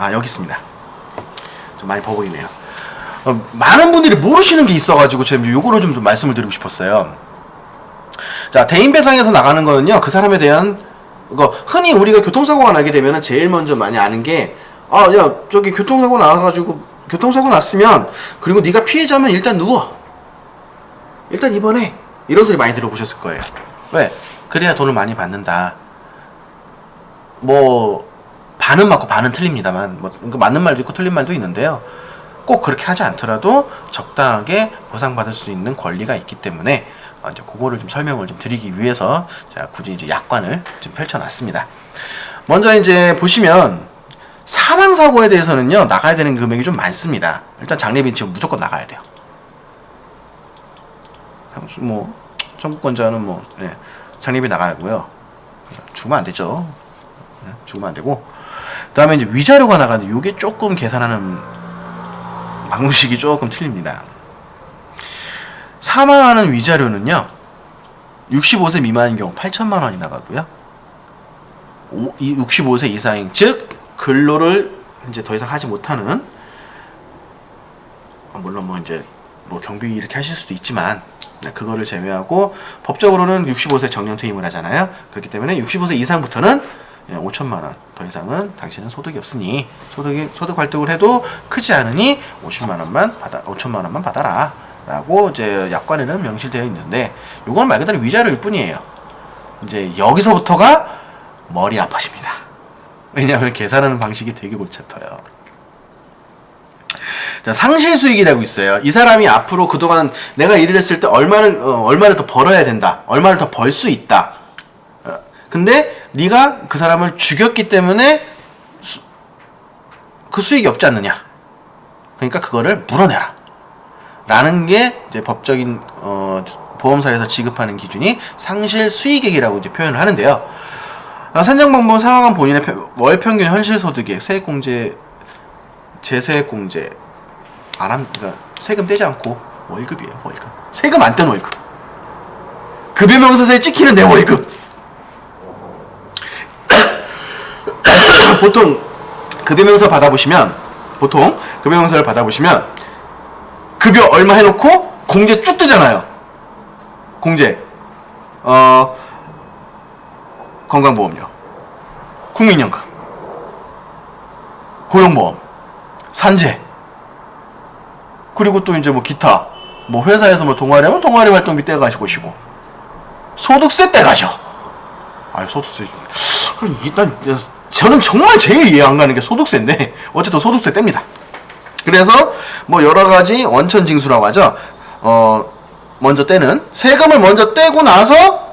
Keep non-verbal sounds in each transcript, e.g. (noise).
아 여기 있습니다. 좀 많이 버벅이네요. 어, 많은 분들이 모르시는 게 있어가지고 제가 요거를 좀, 좀 말씀을 드리고 싶었어요. 자 대인 배상에서 나가는 거는요 그 사람에 대한 이거 흔히 우리가 교통사고가 나게 되면은 제일 먼저 많이 아는 게 아 야 저기 교통사고 나가지고 교통사고 났으면 그리고 네가 피해자면 일단 누워 일단 입원해 이런 소리 많이 들어보셨을 거예요. 왜? 그래야 돈을 많이 받는다. 뭐 반은 맞고 반은 틀립니다만 뭐 이거 맞는 말도 있고 틀린 말도 있는데요. 꼭 그렇게 하지 않더라도 적당하게 보상받을 수 있는 권리가 있기 때문에 어, 이제 그거를 좀 설명을 좀 드리기 위해서 제가 굳이 이제 약관을 좀 펼쳐놨습니다. 먼저 이제 보시면 사망 사고에 대해서는요 나가야 되는 금액이 좀 많습니다. 일단 장례비 지금 무조건 나가야 돼요. 뭐 청구권자는 뭐 예, 장례비 나가고요. 주면 안 되죠. 예, 주면 안 되고 그 다음에 이제 위자료가 나가는데 요게 조금 계산하는 방식이 조금 틀립니다. 사망하는 위자료는요. 65세 미만인 경우 8천만 원이 나가고요. 오- 이 65세 이상인 즉 근로를 이제 더 이상 하지 못하는 어, 물론 뭐 이제 뭐 경비 이렇게 하실 수도 있지만 네, 그거를 제외하고 법적으로는 65세 정년 퇴임을 하잖아요. 그렇기 때문에 65세 이상부터는 예, 5천만 원 더 이상은 당신은 소득이 없으니 소득이 소득 활동을 해도 크지 않으니 50만 원만 받아 5천만 원만 받아라 라고 이제 약관에는 명시되어 있는데 요건 말 그대로 위자료일 뿐이에요. 이제 여기서부터가 머리 아파십니다. 왜냐하면 계산하는 방식이 되게 골치 아파요. 자, 상실 수익이라고 있어요. 이 사람이 앞으로 그동안 내가 일을 했을 때 얼마를 어, 얼마를 더 벌어야 된다. 얼마를 더 벌 수 있다. 어, 근데 네가 그 사람을 죽였기 때문에 수, 그 수익이 없지 않느냐. 그러니까 그거를 물어내라. 라는 게 이제 법적인 어, 보험사에서 지급하는 기준이 상실 수익액이라고 이제 표현을 하는데요. 아, 산정 방법은 상황은 본인의 평- 월 평균 현실 소득액, 세액공제, 재세액공제 안 합니다. 그러니까 세금 떼지 않고 월급이에요, 월급. 세금 안 떼는 월급. 급여명세서에 찍히는 내 월급. 보통 급여명서 받아보시면 보통 급여명서를 받아보시면 급여 얼마 해놓고 공제 쭉 뜨잖아요. 공제. 어 건강보험료, 국민연금, 고용보험, 산재, 그리고 또 이제 뭐 기타, 뭐 회사에서 뭐 동아리 하면 동아리 활동비 떼가시고 시고. 소득세 떼가죠. 아니 소득세, 일단 저는 정말 제일 이해 안 가는 게 소득세인데 어쨌든 소득세 뗍니다. 그래서 뭐 여러 가지 원천 징수라고 하죠. 어 먼저 떼는 세금을 먼저 떼고 나서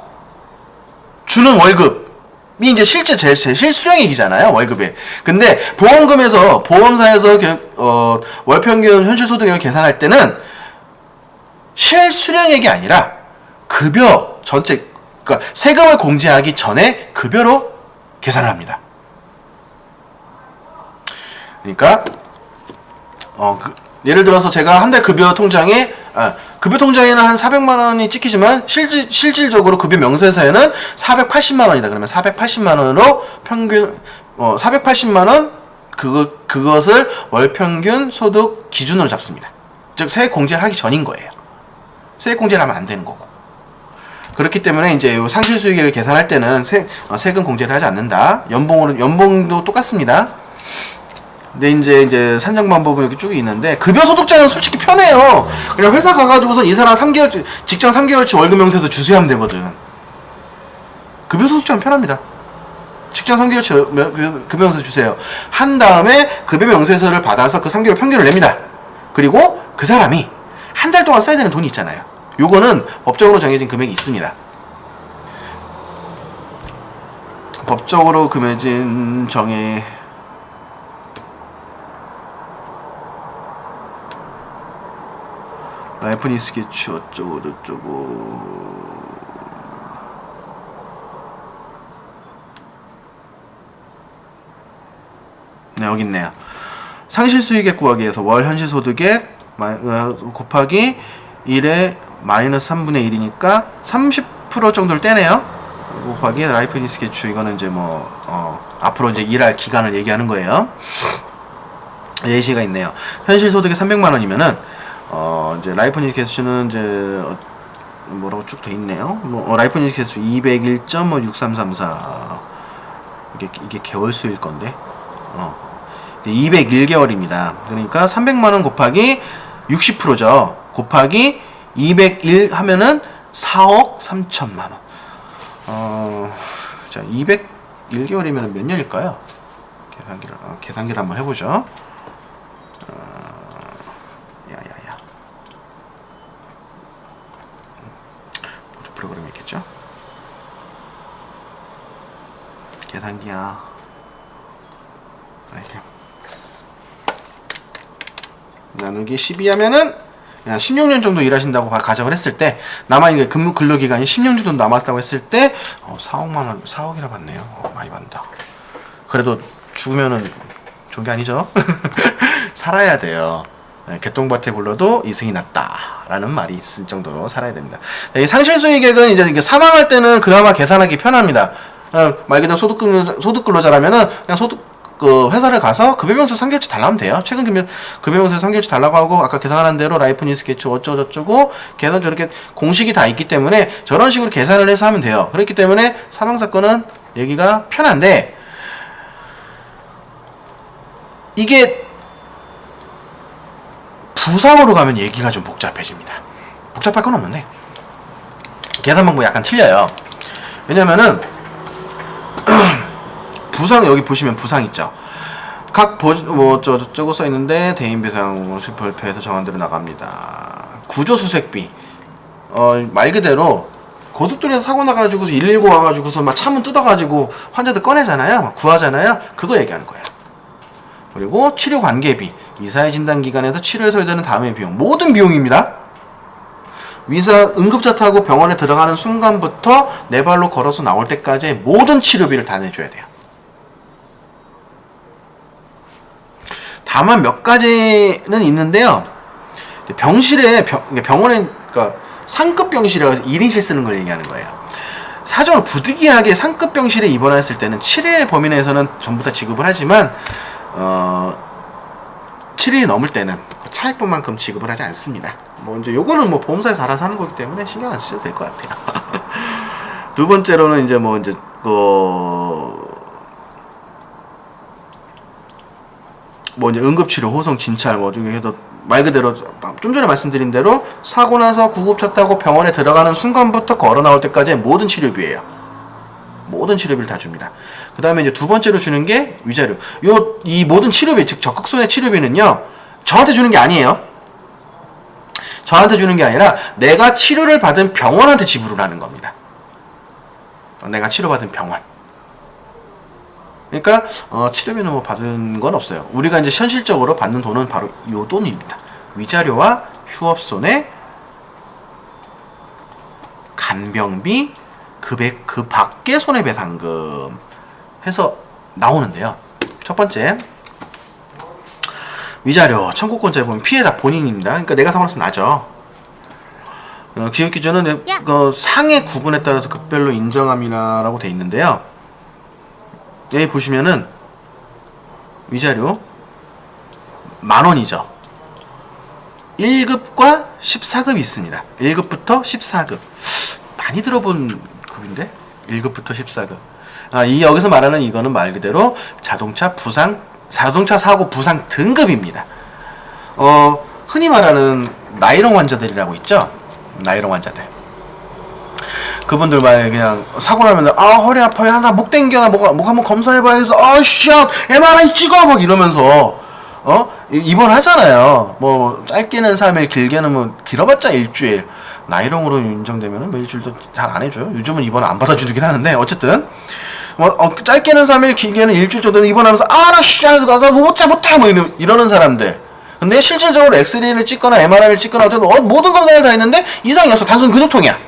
주는 월급이 이제 실제 제, 제 실수령액이잖아요 월급에 근데 보험금에서 보험사에서 겨- 어, 월평균 현실소득액을 계산할 때는 실수령액이 아니라 급여 전체 그러니까 세금을 공제하기 전에 급여로 계산을 합니다 그러니까 어, 그, 예를 들어서 제가 한 달 급여 통장에 아, 급여 통장에는 한 400만 원이 찍히지만 실질, 실질적으로 급여 명세서에는 480만 원이다. 그러면 480만 원으로 평균 어, 480만 원 그거 그것을 월 평균 소득 기준으로 잡습니다. 즉 세액 공제를 하기 전인 거예요. 세액 공제를 하면 안 되는 거고. 그렇기 때문에 이제 요 상실 수익을 계산할 때는 세, 어, 세금 공제를 하지 않는다. 연봉으로 연봉도 똑같습니다. 근데 이제 이제 산정 방법은 이렇게 쭉 있는데 급여 소득자는 솔직히 편해요. 그냥 회사 가가지고선 이 사람 3개월 직장 3개월치 월급 명세서 주세요 하면 되거든. 급여 소득자는 편합니다. 직장 3개월치 명- 그- 급여 명세서 주세요. 한 다음에 급여 명세서를 받아서 그 3개월 평균을 냅니다. 그리고 그 사람이 한 달 동안 써야 되는 돈이 있잖아요. 요거는 법적으로 정해진 금액이 있습니다. 법적으로 금해진 정해 라이프니 스케치 어쩌고 저쩌고 네 여기 있네요. 상실 수익액 구하기 위해서 월 현실 소득액 마- 어, 곱하기 1에 마이너스 3분의 1이니까 30% 정도를 떼네요. 곱하기 라이프니 스케치. 이거는 이제 뭐 어, 앞으로 이제 일할 기간을 얘기하는 거예요. 예시가 있네요. 현실 소득이 300만 원이면은 어 이제 라이프 니지 개수는 이제 어, 뭐라고 쭉 돼 있네요. 뭐 어, 라이프 니지 개수 201.6334 이게 이게 개월 수일 건데 어 201개월입니다. 그러니까 300만 원 곱하기 60%죠. 곱하기 201 하면은 4억 3천만 원. 어, 자, 201개월이면 몇 년일까요? 계산기를, 아, 계산기를 한번 해보죠. 어, 야야야. 보조 프로그램이 있겠죠? 계산기야. 아, 이렇게. 나누기 12 하면은 그냥 16년 정도 일하신다고 가- 가정을 했을 때 남아 있는 근무 근로 기간이 10년 정도 남았다고 했을 때 어, 4억만 원, 4억이나 받네요. 어, 많이 받는다. 그래도 죽으면은 좋은 게 아니죠. (laughs) 살아야 돼요. 네, 개똥밭에 굴러도 이승이 낫다라는 말이 있을 정도로 살아야 됩니다. 네, 이 상실수익액은 이제 사망할 때는 그나마 계산하기 편합니다. 어, 말 그대로 소득 근로, 소득 근로자라면은 그냥 소득 그 회사를 가서 급여명세 3개월치 달라면 돼요. 최근 급여 급여명세 3개월치 달라고 하고 아까 계산한 대로 라이프 니스 개츠 어쩌고저쩌고 계산 저렇게 공식이 다 있기 때문에 저런 식으로 계산을 해서 하면 돼요. 그렇기 때문에 사망 사건은 얘기가 편한데 이게 부상으로 가면 얘기가 좀 복잡해집니다. 복잡할 건 없는데 계산 방법이 약간 틀려요. 왜냐면은 (clears throat) 부상 여기 보시면 부상 있죠. 각뭐저 저거 써 있는데 대인 배상 실벌표에서 정한 대로 나갑니다. 구조 수색비 어 말 그대로 고속도로에서 사고 나가지고서 119 와가지고서 막 차문 뜯어가지고 환자들 꺼내잖아요, 막 구하잖아요. 그거 얘기하는 거예요. 그리고 치료 관계비, 의사의 진단 기관에서 치료에 소요되는 다음의 비용, 모든 비용입니다. 의사 응급차 타고 병원에 들어가는 순간부터 내 발로 걸어서 나올 때까지 모든 치료비를 다 내줘야 돼요. 다만 몇 가지는 있는데요. 병실에 병, 병원에 그러니까 상급 병실에 1인실 쓰는 걸 얘기하는 거예요. 사정을 부득이하게 상급 병실에 입원했을 때는 7일 범위 내에서는 전부 다 지급을 하지만 어 7일이 넘을 때는 그 차액분만큼 지급을 하지 않습니다. 뭐 이제 요거는 뭐 보험사에서 알아서 하는 거기 때문에 신경 안 쓰셔도 될 것 같아요. (laughs) 두 번째로는 이제 뭐 이제 그 뭐 이제 응급치료, 호송, 진찰 뭐 중에 해도 말 그대로 좀 전에 말씀드린 대로 사고 나서 구급차 타고 병원에 들어가는 순간부터 걸어 나올 때까지의 모든 치료비예요. 모든 치료비를 다 줍니다. 그 다음에 이제 두 번째로 주는 게 위자료. 요, 이 모든 치료비, 즉 적극 손해 치료비는요, 저한테 주는 게 아니에요. 저한테 주는 게 아니라 내가 치료를 받은 병원한테 지불을 하는 겁니다. 어, 내가 치료받은 병원. 그러니까 어, 치료비는 뭐 받은 건 없어요. 우리가 이제 현실적으로 받는 돈은 바로 요 돈입니다. 위자료와 휴업손해, 간병비, 급액 그 밖의 손해배상금 해서 나오는데요. 첫 번째 위자료 청구권자에 보면 피해자 본인입니다. 그러니까 내가 나서 나죠. 어, 기업 기준은 야. 그 상해 구분에 따라서 급별로 인정함이라고 돼 있는데요. 여기 보시면은 위자료 만 원이죠. 1급과 14급이 있습니다. 1급부터 14급. 많이 들어본 급인데? 1급부터 14급. 아, 이 여기서 말하는 이거는 말 그대로 자동차 부상, 자동차 사고 부상 등급입니다. 어, 흔히 말하는 나이롱 환자들이라고 있죠? 나이롱 환자들. 그분들 만약에 그냥 사고 나면 아 허리 아파요. 하나 목 땡겨나. 목, 목 한번 검사해봐야겠어 아씨 MRI 찍어! 막 이러면서 어? 이- 입원하잖아요. 뭐 짧게는 3일 길게는 뭐 길어봤자 일주일. 나이롱으로 인정되면은 뭐 일주일도 잘 안 해줘요. 요즘은 입원 안 받아주긴 하는데 어쨌든 뭐 어, 짧게는 3일 길게는 일주일 정도는 입원하면서 아나씨나나 못해 못해 뭐 이러, 이러는 사람들 근데 실질적으로 엑스레이를 찍거나 MRI를 찍거나 어쨌든 어, 모든 검사를 다 했는데 이상이 없어 단순 근육통이야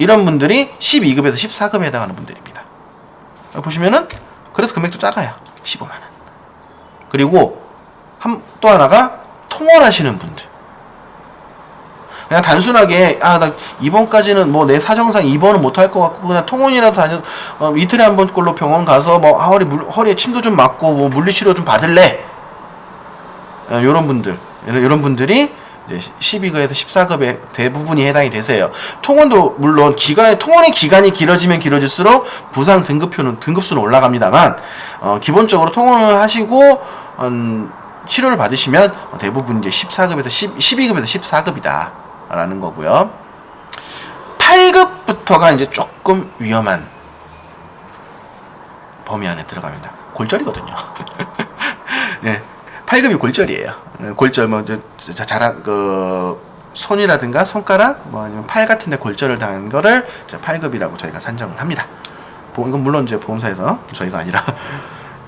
이런 분들이 12급에서 14급에 해당하는 분들입니다. 보시면은 그래도 금액도 작아요. 15만 원. 그리고 한, 또 하나가 통원하시는 분들. 그냥 단순하게 아나 이번까지는 뭐 내 사정상 입원은 못 할 것 같고 그냥 통원이라도 다녀 어, 이틀에 한 번꼴로 병원 가서 뭐 아, 허리 물, 허리에 침도 좀 맞고 뭐 물리치료 좀 받을래? 이런 분들. 이런 분들이 이제 12급에서 14급에 대부분이 해당이 되세요. 통원도 물론 기간 통원의 기간이 길어지면 길어질수록 부상 등급표는 등급수는 올라갑니다만 어, 기본적으로 통원을 하시고 음, 치료를 받으시면 대부분 이제 14급에서 10, 12급에서 14급이다 라는 거고요. 8급부터가 이제 조금 위험한 범위 안에 들어갑니다. 골절이거든요. (laughs) 네. 8급이 골절이에요. 네, 골절 뭐 자랑 그 손이라든가 손가락 뭐 아니면 팔 같은 데 골절을 당한 거를 이제 8급이라고 저희가 산정을 합니다. 보- 이건 물론 이제 보험사에서 저희가 아니라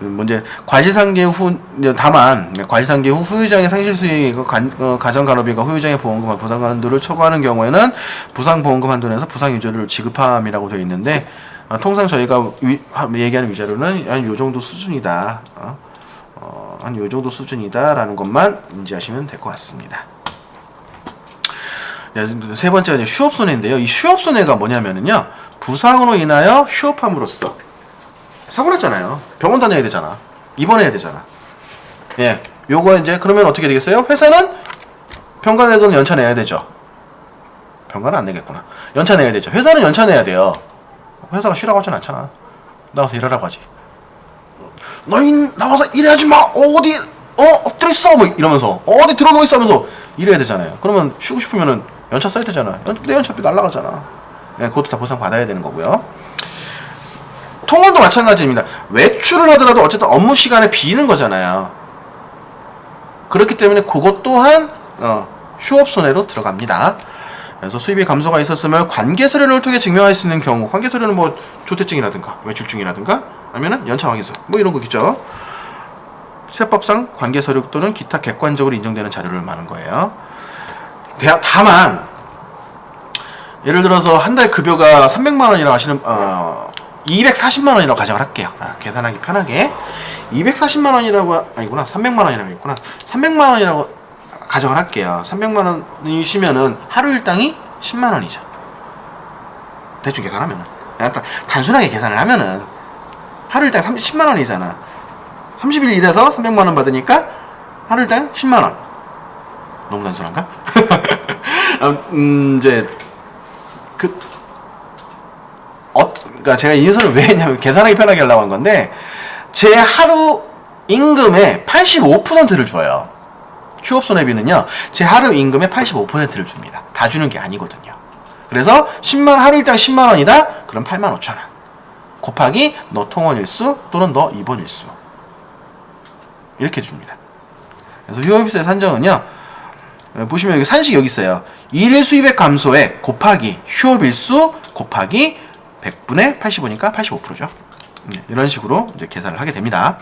뭐 이제 과실상계 후 다만 과실상계 후 후유장의 상실 수익 관- 어, 가정간호비가 후유장의 보험금 부상 한도를 초과하는 경우에는 부상 보험금 한도 내에서 부상 유죄를 지급함이라고 되어 있는데 어, 통상 저희가 위, 하- 얘기하는 위자료는 한 요 정도 수준이다. 어, 어, 한 요 정도 수준이다라는 것만 인지하시면 될 것 같습니다. 야, 세 번째가 이제 휴업 손해인데요. 이 휴업 손해가 뭐냐면은요, 부상으로 인하여 휴업함으로써 사고 났잖아요. 병원 다녀야 되잖아. 입원해야 되잖아. 예. 요거 이제 그러면 어떻게 되겠어요? 회사는 평가액은 연차 내야 되죠. 평가는 안 내겠구나. 연차 내야 되죠. 회사는 연차 내야 돼요. 회사가 쉬라고 하진 않잖아. 나와서 일하라고 하지. 너희 나와서 일하지 마. 어디 어 엎드려 있어 뭐 이러면서 어디 들어 누워 있어 하면서 일해야 되잖아요. 그러면 쉬고 싶으면은 연차 써야 되잖아. 연, 내 연차비 날라가잖아. 예, 그것도 다 보상 받아야 되는 거고요. 통원도 마찬가지입니다. 외출을 하더라도 어쨌든 업무 시간에 비는 거잖아요. 그렇기 때문에 그것 또한 어, 휴업 손해로 들어갑니다. 그래서 수입이 감소가 있었으면 관계 서류를 통해 증명할 수 있는 경우, 관계 서류는 뭐 조퇴증이라든가 외출 증이라든가 아니면은 연차 확인서 뭐 이런 거겠죠. 세법상 관계 서류 또는 기타 객관적으로 인정되는 자료를 말하는 거예요. 대- 다만 예를 들어서 한 달 급여가 300만 원이라고 하시는 어 240만 원이라고 가정을 할게요. 아, 계산하기 편하게 240만 원이라고 하- 아니구나 300만 원이라고 했구나 300만 원이라고 가정을 할게요. 300만 원이시면은 하루 일당이 10만 원이죠. 대충 계산하면은 그냥 딱 단순하게 계산을 하면은 하루 일당 30, 10만 원이잖아. 30일 일해서 300만 원 받으니까 하루 일당 10만 원. 너무 단순한가? (laughs) 음, 이제 그 어, 그러니까 제가 이 인선을 왜 했냐면 계산하기 편하게 하려고 한 건데 제 하루 임금의 85%를 줘요. 휴업 손해비는요. 제 하루 임금의 85%를 줍니다. 다 주는 게 아니거든요. 그래서 10만 하루 일당 10만 원이다. 그럼 8만 5천 원. 곱하기 너 통원 일수 또는 너 입원 일수. 이렇게 줍니다. 그래서 휴업일수의 산정은요. 어, 보시면 여기 산식 여기 있어요. 일일 수입액 감소액 곱하기 휴업일수 곱하기 100분의 85니까 85%죠. 이런 식으로 이제 계산을 하게 됩니다.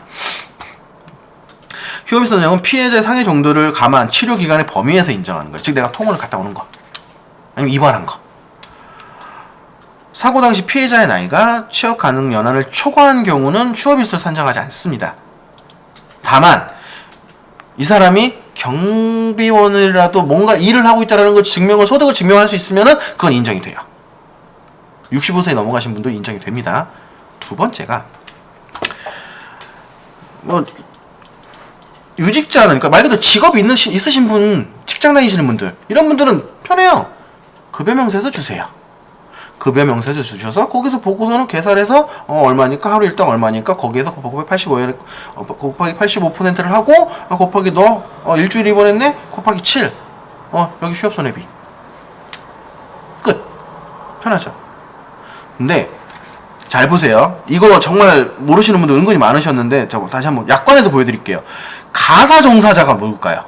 휴업일수 산정은 피해자의 상해 정도를 감안 치료 기간의 범위에서 인정하는 거예요. 즉 내가 통원을 갔다 오는 거. 아니면 입원한 거. 사고 당시 피해자의 나이가 취업 가능 연한을 초과한 경우는 휴업일수를 산정하지 않습니다. 다만 이 사람이 경비원이라도 뭔가 일을 하고 있다라는 걸 증명을 소득을 증명할 수 있으면은 그건 인정이 돼요. 65세 넘어가신 분도 인정이 됩니다. 두 번째가 뭐 유직자는 그러니까 말 그대로 직업 있는 있으신 분, 직장 다니시는 분들 이런 분들은 편해요. 급여 명세서 주세요. 급여 명세서 주셔서 거기서 보고서는 계산해서 어, 얼마니까 하루 일당 얼마니까 거기에서 곱하기 85에 어, 곱하기 85%를 하고 어, 곱하기 너 어, 일주일 입원했네 곱하기 7. 어 여기 휴업 손해비. 끝. 편하죠. 근데 잘 보세요. 이거 정말 모르시는 분들 은근히 많으셨는데 저 다시 한번 약관에서 보여드릴게요. 가사 종사자가 뭘까요?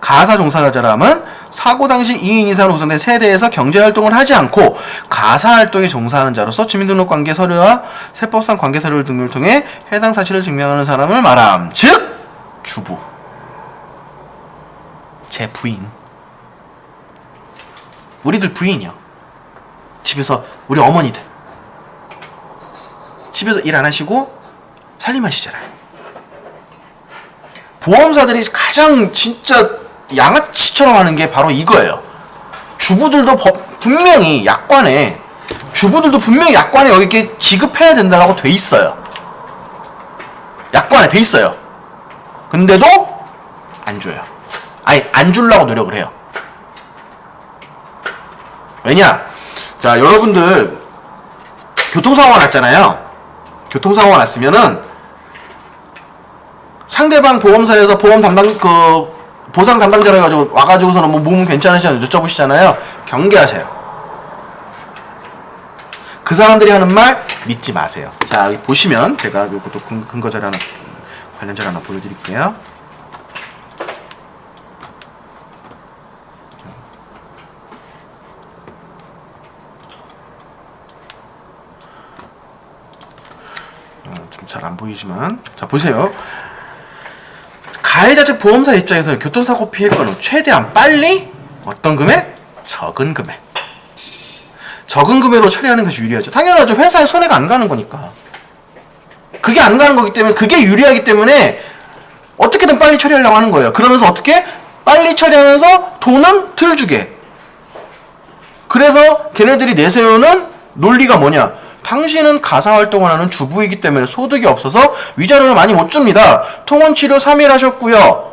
가사 종사자라면 사고 당시 2인 이상으로 구성된 세대에서 경제활동을 하지 않고 가사활동에 종사하는 자로서 주민등록 관계 서류와 세법상 관계 서류 등을 통해 해당 사실을 증명하는 사람을 말함. 즉 주부. 제 부인. 우리들 부인이요. 집에서 우리 어머니들. 집에서 일 안 하시고 살림하시잖아요. 보험사들이 가장 진짜 양아치처럼 하는 게 바로 이거예요. 주부들도 법- 분명히 약관에 주부들도 분명히 약관에 여기 이렇게 지급해야 된다라고 돼 있어요. 약관에 돼 있어요. 근데도 안 줘요. 아니 안 주려고 노력을 해요. 왜냐? 자 여러분들 교통사고가 났잖아요. 교통사고가 났으면은 상대방 보험사에서 보험 담당 그 보상 담당자라 해가지고 와가지고서는 뭐몸 괜찮으시냐 여쭤보시잖아요. 경계하세요. 그 사람들이 하는 말 믿지 마세요. 자 여기 보시면 제가 요것도 근- 근거 자료 하나 관련 자료 하나 보여드릴게요. 잘 안 보이지만 자 보세요. 가해자 측 보험사 입장에서 교통사고 피해권은 최대한 빨리 어떤 금액? 적은 금액. 적은 금액으로 처리하는 것이 유리하죠. 당연하죠. 회사에 손해가 안 가는 거니까. 그게 안 가는 거기 때문에 그게 유리하기 때문에 어떻게든 빨리 처리하려고 하는 거예요. 그러면서 어떻게 빨리 처리하면서 돈은 덜 주게. 그래서 걔네들이 내세우는 논리가 뭐냐? 당신은 가사 활동을 하는 주부이기 때문에 소득이 없어서 위자료를 많이 못 줍니다. 통원 치료 3일 하셨고요.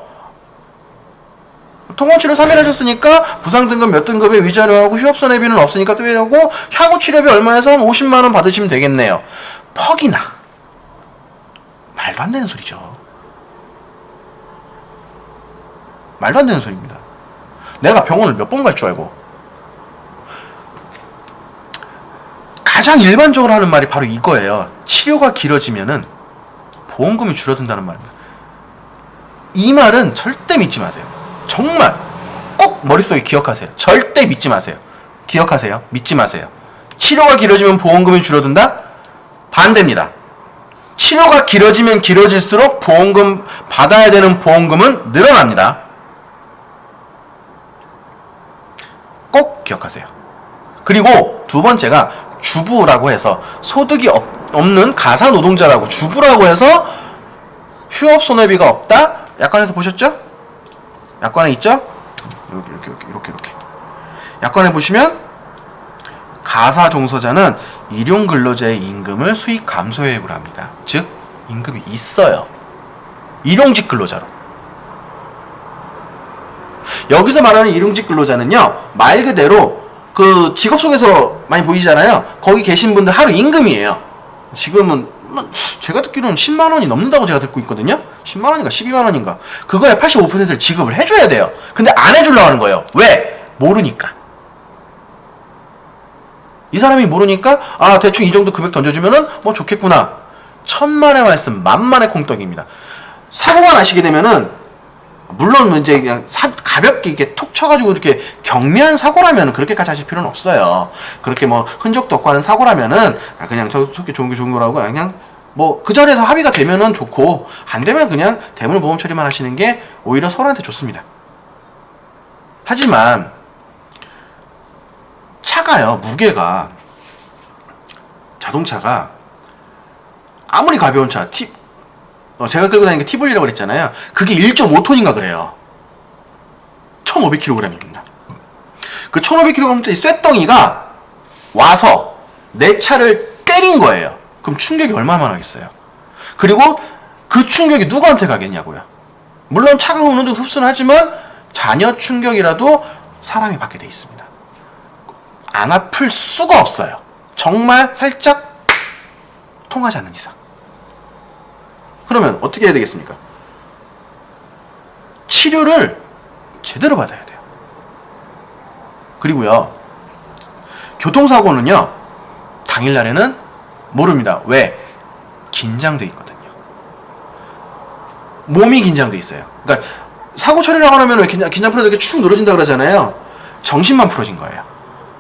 통원 치료 3일 하셨으니까 부상 등급 몇 등급의 위자료하고 휴업 손해비는 없으니까 또 하고 향후 치료비 얼마에서 한 50만 원 받으시면 되겠네요. 퍽이나 말도 안 되는 소리죠. 말도 안 되는 소리입니다. 내가 병원을 몇 번 갈 줄 알고 가장 일반적으로 하는 말이 바로 이거예요. 치료가 길어지면은 보험금이 줄어든다는 말입니다. 이 말은 절대 믿지 마세요. 정말 꼭 머릿속에 기억하세요. 절대 믿지 마세요. 기억하세요. 믿지 마세요. 치료가 길어지면 보험금이 줄어든다? 반대입니다. 치료가 길어지면 길어질수록 보험금 받아야 되는 보험금은 늘어납니다. 꼭 기억하세요. 그리고 두 번째가 주부라고 해서 소득이 없, 없는 가사 노동자라고 주부라고 해서 휴업 손해비가 없다? 약관에서 보셨죠? 약관에 있죠? 이렇게 이렇게 이렇게 이렇게 이렇게 약관에 보시면 가사 종사자는 일용 근로자의 임금을 수익 감소 혜택을 합니다. 즉 임금이 있어요. 일용직 근로자로. 여기서 말하는 일용직 근로자는요 말 그대로 그 직업 속에서 많이 보이잖아요. 거기 계신 분들 하루 임금이에요. 지금은 뭐 제가 듣기로는 10만 원이 넘는다고 제가 듣고 있거든요. 10만 원인가 12만 원인가. 그거에 85%를 지급을 해줘야 돼요. 근데 안 해주려고 하는 거예요. 왜? 모르니까. 이 사람이 모르니까 아 대충 이 정도 금액 던져주면은 뭐 좋겠구나. 천만의 말씀 만만의 콩떡입니다. 사고가 나시게 되면은 물론 뭐 이제 그냥 사- 가볍게 이렇게 톡 쳐가지고 이렇게 경미한 사고라면 그렇게까지 하실 필요는 없어요. 그렇게 뭐 흔적도 없고 하는 사고라면은 아, 그냥 저 속에 좋은 게 좋은 거라고 그냥 뭐 그 자리에서 합의가 되면은 좋고 안 되면 그냥 대물 보험 처리만 하시는 게 오히려 서로한테 좋습니다. 하지만 차가요 무게가 자동차가 아무리 가벼운 차 티, 어, 제가 끌고 다니는 게 티블리라고 그랬잖아요. 그게 1.5톤인가 그래요. 1,500kg입니다. 그 1,500kg짜리 쇳덩이가 와서 내 차를 때린 거예요. 그럼 충격이 얼마나 나겠어요? 그리고 그 충격이 누구한테 가겠냐고요. 물론 차가 어느 정도 흡수는 하지만 잔여 충격이라도 사람이 받게 돼 있습니다. 안 아플 수가 없어요. 정말 살짝 통하지 않는 이상. 그러면 어떻게 해야 되겠습니까? 치료를 제대로 받아야 돼요. 그리고요, 교통사고는요, 당일날에는 모릅니다. 왜? 긴장돼 있거든요. 몸이 긴장돼 있어요. 그러니까 사고 처리라고 하면 왜 긴장, 긴장 풀어도 이렇게 축 늘어진다 그러잖아요. 정신만 풀어진 거예요.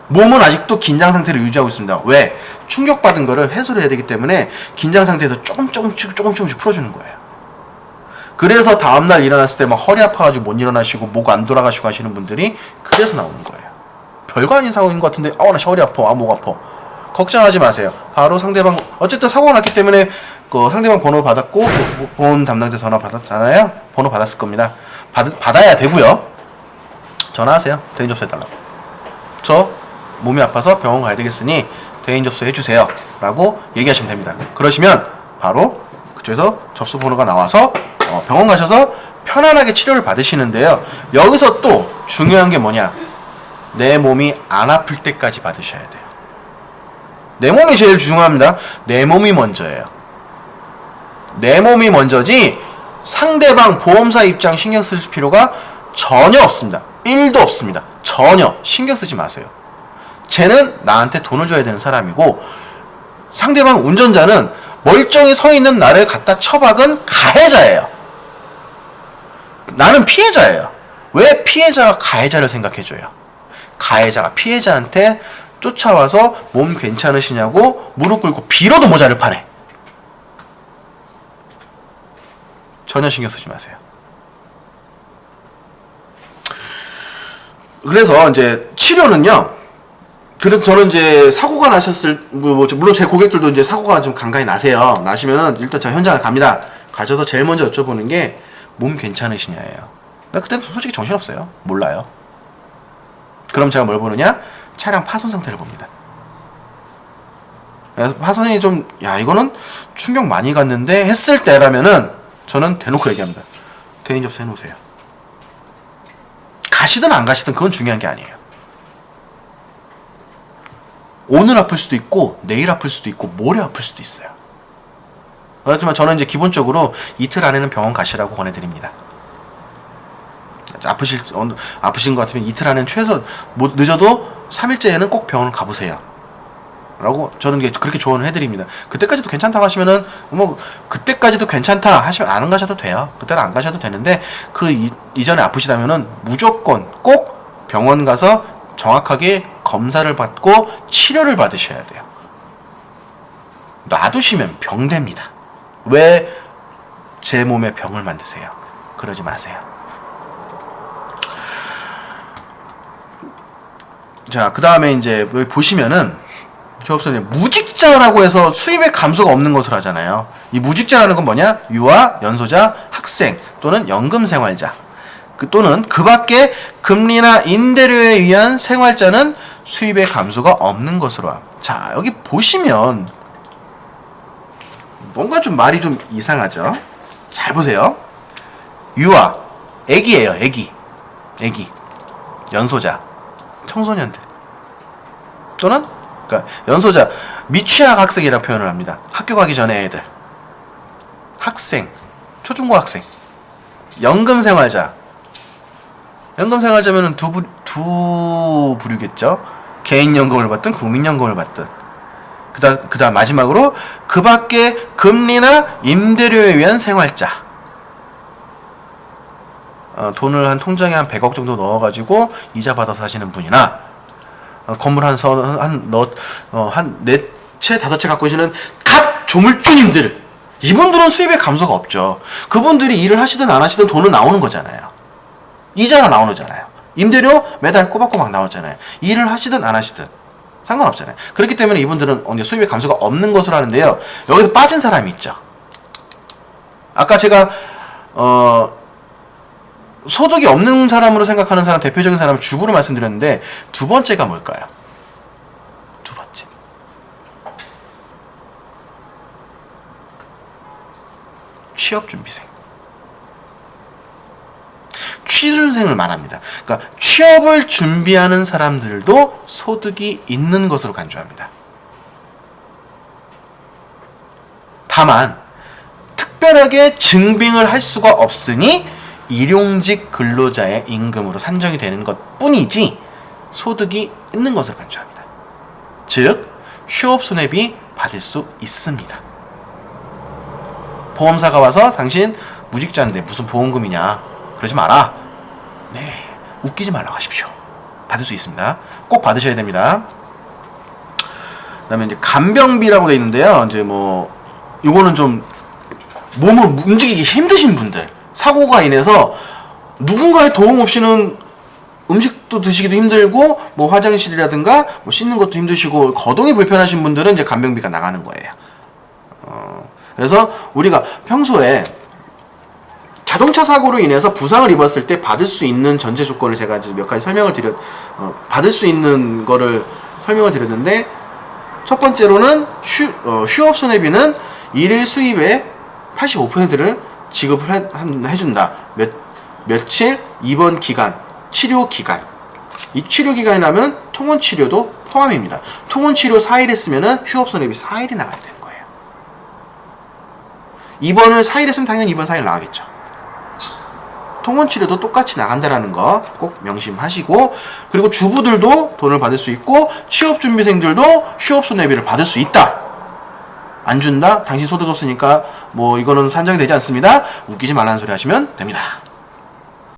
몸은 아직도 긴장 상태를 유지하고 있습니다. 왜? 충격받은 거를 해소를 해야 되기 때문에 긴장 상태에서 조금 조금씩 조금 조금씩 풀어주는 거예요. 그래서 다음날 일어났을 때 막 허리 아파가지고 못 일어나시고 목 안 돌아가시고 하시는 분들이 그래서 나오는 거예요. 별거 아닌 사고인 것 같은데 아나 허리 아파, 아 목 아파. 걱정하지 마세요. 바로 상대방 어쨌든 사고가 났기 때문에 그 상대방 번호 받았고 보- 보험 담당자 전화 받았잖아요. 번호 받았을 겁니다. 받, 받아야 되고요. 전화하세요. 대인 접수해 달라고. 저 몸이 아파서 병원 가야 되겠으니 대인 접수해 주세요. 라고 얘기하시면 됩니다. 그러시면 바로 그쪽에서 접수 번호가 나와서 어, 병원 가셔서 편안하게 치료를 받으시는데요. 여기서 또 중요한 게 뭐냐? 내 몸이 안 아플 때까지 받으셔야 돼요. 내 몸이 제일 중요합니다. 내 몸이 먼저예요. 내 몸이 먼저지 상대방 보험사 입장 신경 쓸 필요가 전혀 없습니다. 1도 없습니다. 전혀 신경 쓰지 마세요. 쟤는 나한테 돈을 줘야 되는 사람이고 상대방 운전자는 멀쩡히 서 있는 나를 갖다 처박은 가해자예요. 나는 피해자예요. 왜 피해자가 가해자를 생각해줘요? 가해자가 피해자한테 쫓아와서 몸 괜찮으시냐고 무릎 꿇고 빌어도 모자를 파래. 전혀 신경 쓰지 마세요. 그래서 이제 치료는요. 그래서 저는 이제 사고가 나셨을 뭐, 뭐 물론 제 고객들도 이제 사고가 좀 간간히 나세요. 나시면은 일단 제가 현장을 갑니다. 가셔서 제일 먼저 여쭤보는 게 몸 괜찮으시냐예요. 나 그때 솔직히 정신 없어요. 몰라요. 그럼 제가 뭘 보느냐? 차량 파손 상태를 봅니다. 그래서 파손이 좀, 야, 이거는 충격 많이 갔는데 했을 때라면은 저는 대놓고 얘기합니다. 대인 접수 해놓으세요. 가시든 안 가시든 그건 중요한 게 아니에요. 오늘 아플 수도 있고, 내일 아플 수도 있고, 모레 아플 수도 있어요. 그렇지만 저는 이제 기본적으로 이틀 안에는 병원 가시라고 권해드립니다. 아프실 어, 아프신 것 같으면 이틀 안에는 최소 못 늦어도 3일째에는 꼭 병원을 가보세요. 라고 저는 그렇게 조언을 해드립니다. 그때까지도 괜찮다고 하시면은 뭐 그때까지도 괜찮다 하시면 안 가셔도 돼요. 그때는 안 가셔도 되는데 그 이, 이전에 아프시다면은 무조건 꼭 병원 가서 정확하게 검사를 받고 치료를 받으셔야 돼요. 놔두시면 병됩니다. 왜 제 몸에 병을 만드세요? 그러지 마세요. 자, 그 다음에 이제 여기 보시면은 조합선님 무직자라고 해서 수입의 감소가 없는 것을 하잖아요. 이 무직자라는 건 뭐냐? 유아, 연소자, 학생 또는 연금 생활자. 그 또는 그 밖에 금리나 임대료에 의한 생활자는 수입의 감소가 없는 것으로 함. 자, 여기 보시면 뭔가 좀 말이 좀 이상하죠? 잘 보세요. 유아, 애기예요, 애기. 애기. 연소자, 청소년들. 또는 그러니까 연소자 미취학 학생이라고 표현을 합니다. 학교 가기 전에 애들. 학생, 초중고 학생. 연금 생활자. 연금 생활자면은 두, 부, 두 부류겠죠. 개인연금을 받든 국민연금을 받든. 그다음 그다음 마지막으로 그 밖에 금리나 임대료에 의한 생활자. 어, 돈을 한 통장에 한 100억 정도 넣어가지고 이자 받아서 사시는 분이나 어, 건물 한한너한네 채 다섯 채 갖고 계시는 갓 조물주님들 이분들은 수입의 감소가 없죠. 그분들이 일을 하시든 안 하시든 돈은 나오는 거잖아요. 이자가 나오는 거잖아요. 임대료 매달 꼬박꼬박 나오잖아요. 일을 하시든 안 하시든 상관없잖아요. 그렇기 때문에 이분들은 수입의 감소가 없는 것으로 하는데요. 여기서 빠진 사람이 있죠. 아까 제가 어 소득이 없는 사람으로 생각하는 사람 대표적인 사람을 주부로 말씀드렸는데 두 번째가 뭘까요? 두 번째. 취업 준비생. 취준생을 말합니다. 그러니까 취업을 준비하는 사람들도 소득이 있는 것으로 간주합니다. 다만 특별하게 증빙을 할 수가 없으니 일용직 근로자의 임금으로 산정이 되는 것 뿐이지 소득이 있는 것을 간주합니다. 즉, 휴업 손해비 받을 수 있습니다. 보험사가 와서 당신 무직자인데 무슨 보험금이냐 그러지 마라. 네, 웃기지 말라고 하십시오. 받을 수 있습니다. 꼭 받으셔야 됩니다. 그다음에 이제 간병비라고 돼 있는데요. 이제 뭐 요거는 좀 몸을 움직이기 힘드신 분들 사고가 인해서 누군가의 도움 없이는 음식도 드시기도 힘들고 뭐 화장실이라든가 뭐 씻는 것도 힘드시고 거동이 불편하신 분들은 이제 간병비가 나가는 거예요. 어, 그래서 우리가 평소에 자동차 사고로 인해서 부상을 입었을 때 받을 수 있는 전제 조건을 제가 이제 몇 가지 설명을 드렸 어, 받을 수 있는 거를 설명을 드렸는데 첫 번째로는 휴, 어, 휴업 손해비는 일일 수입의 85%를 지급을 해, 한- 해준다. 몇, 며칠, 입원 기간, 치료 기간. 이 치료 기간이라면 통원 치료도 포함입니다. 통원 치료 4일 했으면은 휴업 손해비 4일이 나가야 되는 거예요. 입원을 4일 했으면 당연히 입원 4일 나가겠죠. 통원 치료도 똑같이 나간다라는 거 꼭 명심하시고 그리고 주부들도 돈을 받을 수 있고 취업 준비생들도 휴업 손해비를 받을 수 있다. 안 준다? 당신 소득 없으니까 뭐 이거는 산정이 되지 않습니다. 웃기지 말라는 소리 하시면 됩니다.